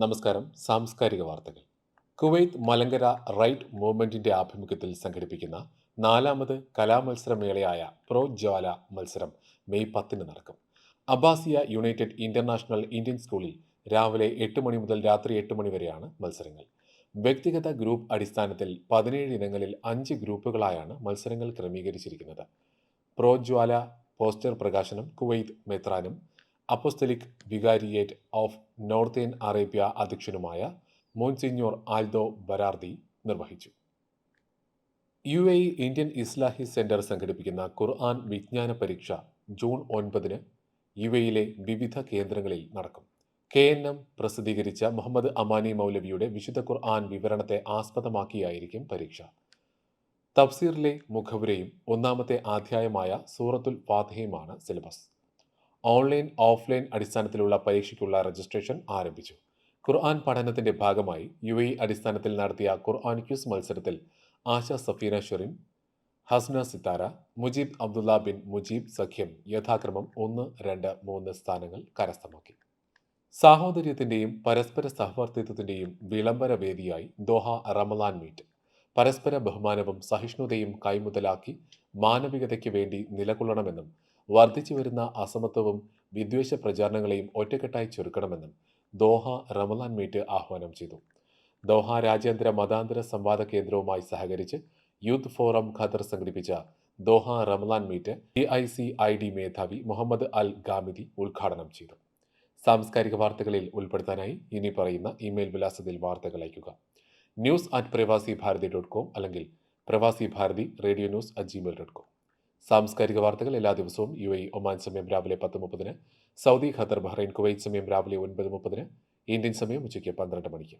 നമസ്കാരം. സാംസ്കാരിക വാർത്തകൾ. കുവൈത്ത് മലങ്കര റൈറ്റ് മൂവ്മെന്റിന്റെ ആഭിമുഖ്യത്തിൽ സംഘടിപ്പിക്കുന്ന നാലാമത് കലാമത്സരമേളയായ പ്രോ ജ്വാല മത്സരം മെയ് പത്തിന് നടക്കും. അബ്ബാസിയ യുണൈറ്റഡ് ഇന്റർനാഷണൽ ഇന്ത്യൻ സ്കൂളിൽ രാവിലെ എട്ട് മണി മുതൽ രാത്രി എട്ട് മണി വരെയാണ് മത്സരങ്ങൾ. വ്യക്തിഗത ഗ്രൂപ്പ് അടിസ്ഥാനത്തിൽ പതിനേഴ് ഇനങ്ങളിൽ അഞ്ച് ഗ്രൂപ്പുകളായാണ് മത്സരങ്ങൾ ക്രമീകരിച്ചിരിക്കുന്നത്. പ്രോജ്വാല പോസ്റ്റർ പ്രകാശനം Kuwait മെത്രാനും apostolic vicariate of northern Arabia അധ്യക്ഷനുമായ മോൻസിഞ്ഞോർ ആൽദോ ബരാർദി നിർവഹിച്ചു. U A Indian Islahi centre സംഘടിപ്പിക്കുന്ന ഖുർആൻ വിജ്ഞാന പരീക്ഷ ജൂൺ ഒൻപതിന് യു എയിലെ വിവിധ കേന്ദ്രങ്ങളിൽ നടക്കും. കെ എൻ എം പ്രസിദ്ധീകരിച്ച മുഹമ്മദ് അമാനി മൗലവിയുടെ വിശുദ്ധ ഖുർആൻ വിവരണത്തെ ആസ്പദമാക്കിയായിരിക്കും പരീക്ഷ. തഫ്സീറിലെ മുഖവുരയും ഒന്നാമത്തെ അധ്യായമായ സൂറത്തുൽ ഫാത്തിഹയുമാണ് സിലബസ്. ഓൺലൈൻ ഓഫ്ലൈൻ അടിസ്ഥാനത്തിലുള്ള പരീക്ഷയ്ക്കുള്ള രജിസ്ട്രേഷൻ ആരംഭിച്ചു. ഖുർആൻ പഠനത്തിന്റെ ഭാഗമായി യു എ അടിസ്ഥാനത്തിൽ നടത്തിയ ഖുർആൻ ക്യൂസ് മത്സരത്തിൽ ആശ സഫീന ഷെറിൻ ഹസ്ന സിത്താര മുജീബ് അബ്ദുള്ള ബിൻ മുജീബ് സഖ്യം യഥാക്രമം ഒന്ന് രണ്ട് മൂന്ന് സ്ഥാനങ്ങൾ കരസ്ഥമാക്കി. സാഹോദര്യത്തിന്റെയും പരസ്പര സഹവർത്തിത്വത്തിന്റെയും വിളംബര വേദിയായി ദോഹ റമലാൻ മീറ്റ്. പരസ്പര ബഹുമാനവും സഹിഷ്ണുതയും കൈമുതലാക്കി മാനവികതയ്ക്ക് വേണ്ടി നിലകൊള്ളണമെന്നും വർദ്ധിച്ചു വരുന്ന അസമത്വവും വിദ്വേഷ പ്രചാരണങ്ങളെയും ഒറ്റക്കെട്ടായി ചെറുക്കണമെന്നും ദോഹ റമലാൻ മീറ്റ് ആഹ്വാനം ചെയ്തു. ദോഹ രാജ്യാന്തര മതാന്തര സംവാദ കേന്ദ്രവുമായി സഹകരിച്ച് യൂത്ത് ഫോറം ഖദർ സംഘടിപ്പിച്ച Doha Ramadan meet A I C I D മേധാവി മുഹമ്മദ് അൽ ഗാമിദി ഉദ്ഘാടനം ചെയ്തു. സാംസ്കാരിക വാർത്തകളിൽ ഉൾപ്പെടുത്താനായി ഇനി പറയുന്ന ഇമെയിൽ വിലാസത്തിൽ വാർത്തകൾ അയയ്ക്കുക. ന്യൂസ് അറ്റ് പ്രവാസി ഭാരതി ഡോട്ട് കോം അല്ലെങ്കിൽ Pravasi Bharathi radio news at gmail dot com. സാംസ്കാരിക വാർത്തകൾ എല്ലാ ദിവസവും യു എ ഒമാൻ സമയം രാവിലെ പത്ത് മുപ്പതിന് സൗദി ഖത്തർ ബഹ്റൈൻ കുവൈറ്റ് സമയം രാവിലെ ഒൻപത് മുപ്പതിന് ഇന്ത്യൻ സമയം ഉച്ചയ്ക്ക് പന്ത്രണ്ട് മണിക്ക്.